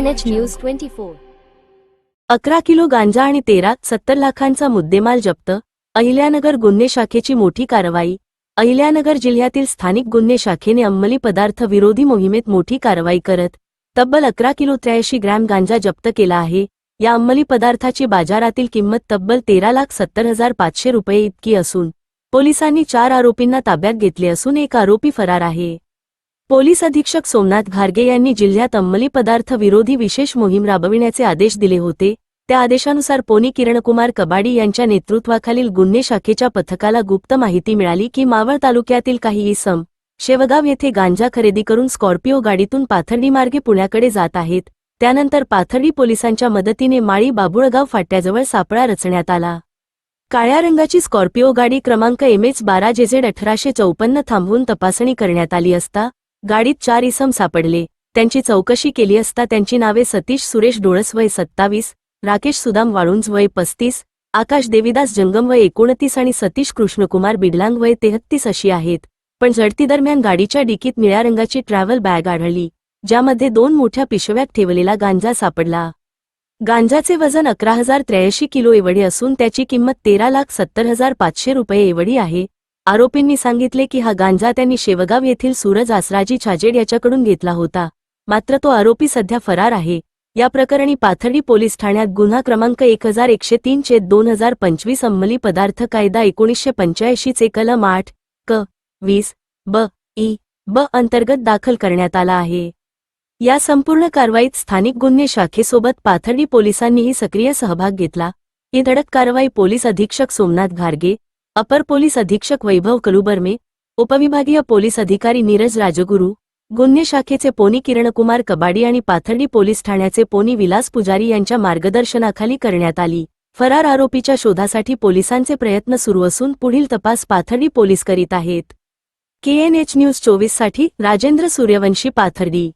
NH news twenty four अकरा kilo गांजा आणि तेरा सत्तर लाखांचा मुद्देमाल जप्त अहिल्यानगर गुन्हे शाखेची मोठी कारवाई अहिल्यानगर जिल्ह्यातील स्थानिक गुन्हे शाखेने अंमली पदार्थ विरोधी मोहिमेत मोठी कारवाई करत तब्बल अकरा किलो त्र्याऐंशी ग्रॅम गांजा जप्त केला आहे या अंमली पदार्थाची बाजारातील किंमत तब्बल तेरा लाख सत्तर हजार पाचशे रुपये इतकी असून पोलिसांनी चार आरोपींना ताब्यात घेतले असून एक आरोपी फरार आहे. पोलीस अधीक्षक सोमनाथ घारगे यांनी जिल्ह्यात अंमली पदार्थ विरोधी विशेष मोहीम राबविण्याचे आदेश दिले होते. त्या आदेशानुसार पोनी किरणकुमार कबाडी यांच्या नेतृत्वाखालील गुन्हे शाखेच्या पथकाला गुप्त माहिती मिळाली की मावळ तालुक्यातील काही इसम शेवगाव येथे गांजा खरेदी करून स्कॉर्पिओ गाडीतून पाथर्डी मार्गे पुण्याकडे जात आहेत. त्यानंतर पाथर्डी पोलिसांच्या मदतीने माळी बाबुळगाव फाट्याजवळ सापळा रचण्यात आला. काळ्या रंगाची स्कॉर्पिओ गाडी क्रमांक एम एच बारा जेझेड अठराशे चौपन्न थांबवून तपासणी करण्यात आली असता गाडीत चार इसम सापडले. त्यांची चौकशी केली असता त्यांची नावे सतीश सुरेश डोळस वय सत्तावीस राकेश सुदाम वाळुंज वय पस्तीस आकाश देवीदास जंगम वय एकोणतीस आणि सतीश कृष्णकुमार बिडलांग वय तेहत्तीस अशी आहेत. पण झडतीदरम्यान गाडीच्या डिकीत निळ्या रंगाची ट्रॅव्हल बॅग आढळली ज्यामध्ये दोन मोठ्या पिशव्यात ठेवलेला गांजा सापडला. गांजाचे वजन अकरा हजार त्र्याऐंशी किलो एवढे असून त्याची किंमत तेरा लाख सत्तर हजार पाचशे रुपये एवढी आहे आरोपींनी सांगितले की हा गांजा त्यांनी शेवगाव येथील सूरज आसराजी छाजेड याच्याकडून घेतला होता. मात्र तो आरोपी सध्या फरार आहे. या प्रकरणी पाथर्डी पोलीस ठाण्यात गुन्हा क्रमांक एक हजार एकशे तीन दोन हजार पंचवीस अंमली पदार्थ कायदा एकोणीसशे पंच्याऐंशीचे कलम आठ क वीस ब ई ब अंतर्गत दाखल करण्यात आला आहे. या संपूर्ण कारवाईत स्थानिक गुन्हे शाखेसोबत पाथर्डी पोलिसांनीही सक्रिय सहभाग घेतला. ही धडक कारवाई पोलीस अधीक्षक सोमनाथ घारगे अपर पोलीस अधीक्षक वैभव कलुबर्मे उपविभागीय पोलीस अधिकारी नीरज राजगुरू गुन्हे शाखेचे पोनी किरणकुमार कबाडी आणि पाथर्डी पोलीस ठाण्याचे पोनी विलास पुजारी यांच्या मार्गदर्शनाखाली करण्यात आली. फरार आरोपीच्या शोधासाठी पोलिसांचे प्रयत्न सुरू असून पुढील तपास पाथर्डी पोलीस करीत आहेत. केएनएच न्यूज चोवीससाठी राजेंद्र सूर्यवंशी पाथर्डी.